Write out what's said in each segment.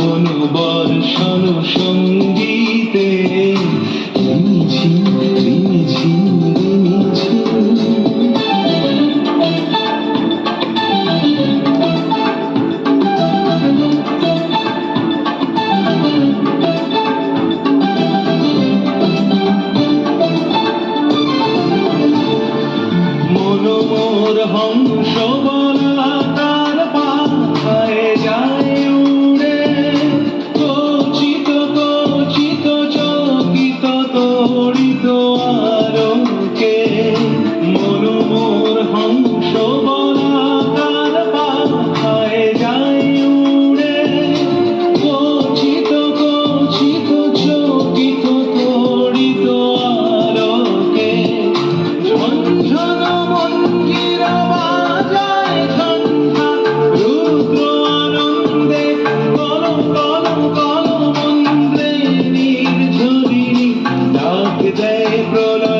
জীবন বর্ষণ সঙ্গীতে। রিমিঝি রিমিঝি রিমিঝি মনোমোর হংস সেই প্রলয়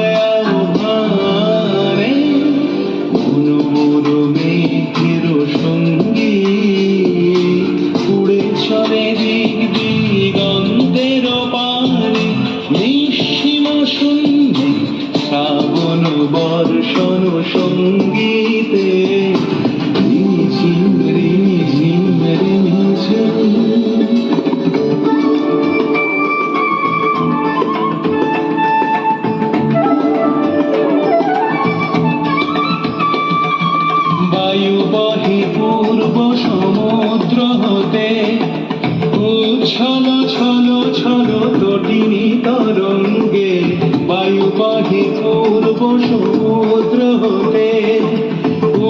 ছল ছল ছল তটিনী তরঙ্গে, বায়ু বাহিত পূর্ব সমুদ্র হতে।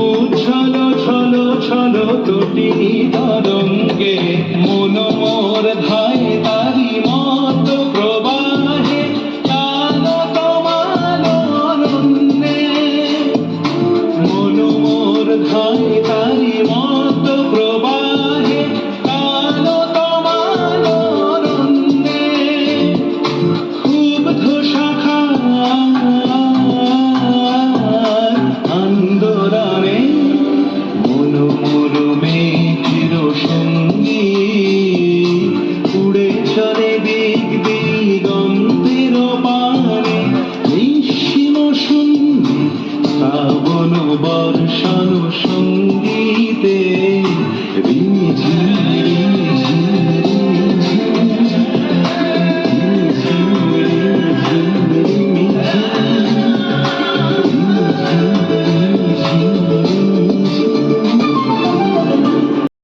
উচ্ছল, ছল ছল তটিনী তরঙ্গে, মন মোর ধায় তারি মত প্রবাহে, কাল তোমার মন মোর ধায়